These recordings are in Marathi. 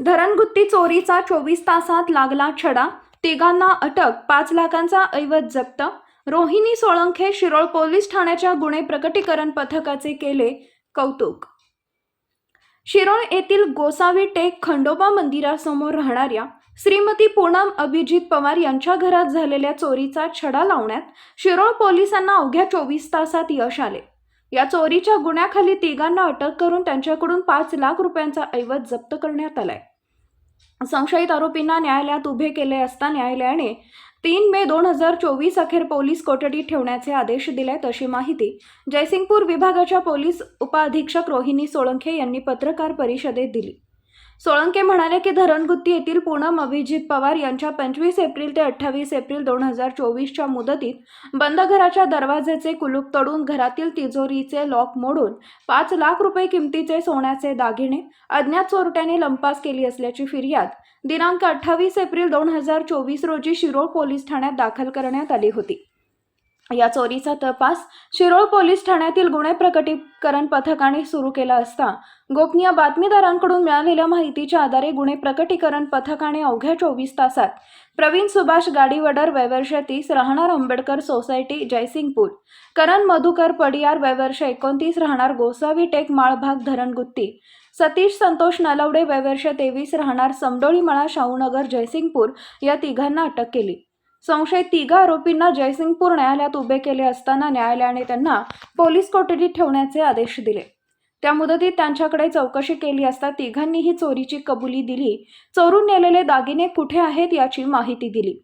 धरणगुत्ती चोरीचा चोवीस तासात लागला छडा. तिघांना अटक पाच लाखांचा ऐवज जप्त. रोहिणी सोळंखे शिरोळ पोलीस ठाण्याच्या गुन्हे प्रकटीकरण पथकाचे केले कौतुक. शिरोळ येथील गोसावी टेक खंडोबा मंदिरासमोर राहणाऱ्या श्रीमती पूनम अभिजित पवार यांच्या घरात झालेल्या चोरीचा छडा लावण्यात शिरोळ पोलिसांना अवघ्या चोवीस तासात यश आले. या चोरीच्या गुन्ह्याखाली तिघांना अटक करून त्यांच्याकडून पाच लाख रुपयांचा ऐवज जप्त करण्यात आलाय. संशयित आरोपींना न्यायालयात उभे केले असता न्यायालयाने तीन मे दोन हजार चोवीस अखेर पोलीस कोठडीत ठेवण्याचे आदेश दिलेत अशी माहिती जयसिंगपूर विभागाच्या पोलीस उपअधीक्षक रोहिणी सोळंखे यांनी पत्रकार परिषदेत दिली. सोळंके म्हणाले की धरणगुत्ती येथील पूनम अभिजित पवार यांच्या पंचवीस एप्रिल ते अठ्ठावीस एप्रिल दोन हजार चोवीसच्या मुदतीत बंद घराच्या दरवाजेचे कुलूप तोडून घरातील तिजोरीचे लॉक मोडून पाच लाख रुपये किमतीचे सोन्याचे दागिने अज्ञात चोरट्याने लंपास केली असल्याची फिर्याद दिनांक अठ्ठावीस एप्रिल दोन हजार चोवीस रोजी शिरोळ पोलीस ठाण्यात दाखल करण्यात आली होती. या चोरीचा तपास शिरोळ पोलीस ठाण्यातील गुन्हे प्रकटीकरण पथकाने सुरू केला असता गोपनीय बातमीदारांकडून मिळालेल्या माहितीच्या आधारे गुन्हे प्रकटीकरण पथकाने अवघ्या चोवीस तासात प्रवीण सुभाष गाडीवडर वैवर्ष तीस राहणार आंबेडकर सोसायटी जयसिंगपूर करण मधुकर पडियार वैवर्ष एकोणतीस राहणार गोसावी टेक माळभाग धरणगुत्ती सतीश संतोष नलवडे वैवर्ष तेवीस राहणार समडोळीमळा शाहूनगर जयसिंगपूर या तिघांना अटक केली. संशयित तिघा आरोपींना जयसिंगपूर न्यायालयात उभे केले असताना न्यायालयाने त्यांना पोलीस कोठडीत ठेवण्याचे आदेश दिले. त्या मुदतीत त्यांच्याकडे चौकशी केली असता तिघांनीही चोरीची कबुली दिली. चोरून नेलेले दागिने कुठे आहेत याची माहिती दिली.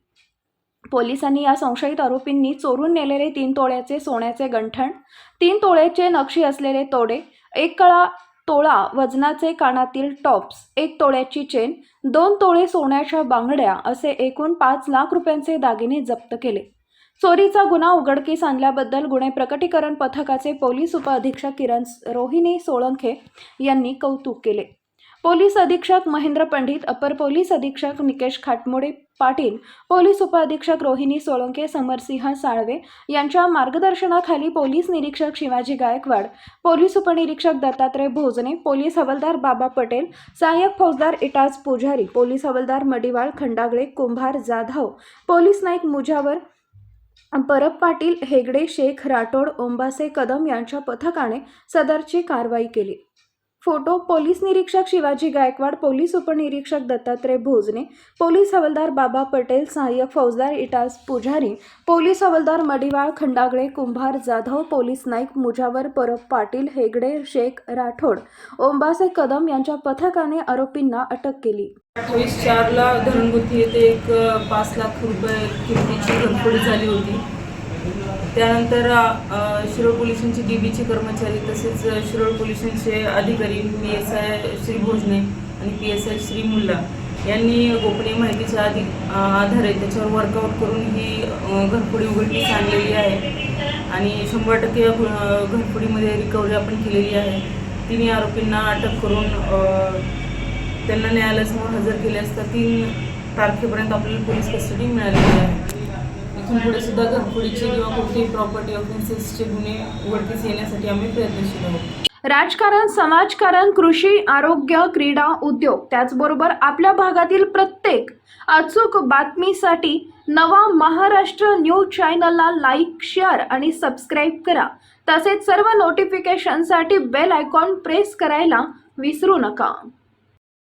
पोलिसांनी या संशयित आरोपींनी चोरून नेलेले तीन तोळ्याचे सोन्याचे गंठण तीन तोळ्याचे नक्षी असलेले तोडे एक कळा तोळा वजनाचे कानातील टॉप्स एक तोळ्याची चेन दोन तोळे सोन्याच्या बांगड्या असे एकूण पाच लाख रुपयांचे दागिने जप्त केले. चोरीचा गुन्हा उघडकीस आणल्याबद्दल गुन्हे प्रकटीकरण पथकाचे पोलीस उपअधीक्षक किरण रोहिणी सोळंखे यांनी कौतुक केले. पोलीस अधीक्षक महेंद्र पंडित अपर पोलीस अधीक्षक निकेश खाटमोडे पाटील पोलीस उपअधीक्षक रोहिणी सोळंके समरसिंह साळवे यांच्या मार्गदर्शनाखाली पोलीस निरीक्षक शिवाजी गायकवाड पोलीस उपनिरीक्षक दत्तात्रय भोजने पोलीस हवालदार बाबा पटेल सहाय्यक फौजदार इटाज पुजारी पोलीस हवालदार मडिवाळ खंडागळे कुंभार जाधव पोलीस नाईक मुजावर परब पाटील हेगडे शेख राठोड ओंबासे कदम यांच्या पथकाने सदरची कारवाई केली. फोटो पोलीस निरीक्षक शिवाजी गायकवाड पोलीस उपनिरीक्षक दत्तात्रय भोजने पोलीस हवालदार बाबा पटेल सहाय्यक फौजदार इटास पुजारी पोलीस हवालदार मडिवाळ खंडागळे कुंभार जाधव पोलीस नाईक मुजावर परब पाटील हेगडे शेख राठोड ओंबासे कदम यांच्या पथकाने आरोपींना अटक केली. अठ्ठावीस चारला धरणगुत्ती येथे एक पाच लाख रुपये किमतीची घरफोडी झाली होती. त्यानंतर शिरोळ पोलिसांची डी बीचे कर्मचारी तसेच शिरोळ पोलिसांचे अधिकारी P S I Shri Bhojane आणि P S I Shri Mulla यांनी गोपनीय माहितीच्या आधी आधारे त्याच्यावर वर्कआउट करून ही घरपुडी घरफोडी उघडकीस आणलेली आहे. आणि शंभर टक्के घरपुडीमध्ये घरफोडीमध्ये रिकव्हरी आपण केलेली आहे. तिन्ही आरोपींना अटक करून त्यांना न्यायालयासमोर हजर केले असता तीन तारखेपर्यंत आपल्याला पोलीस कस्टडी मिळालेली आहे. पुढे सुद्धा घरफोडीचे किंवा कोणतेही प्रॉपर्टी ऑफेन्सेसचे गुन्हे उघडकीस येण्यासाठी आम्ही प्रयत्नशील आहोत. राजकारण समाजकारण कृषी आरोग्य क्रीडा उद्योग त्याचबरोबर आपल्या भागातील प्रत्येक अचूक बातमीसाठी नवा महाराष्ट्र न्यूज चॅनलला लाईक शेअर आणि सबस्क्राईब करा. तसेच सर्व नोटिफिकेशनसाठी बेल आयकॉन प्रेस करायला विसरू नका.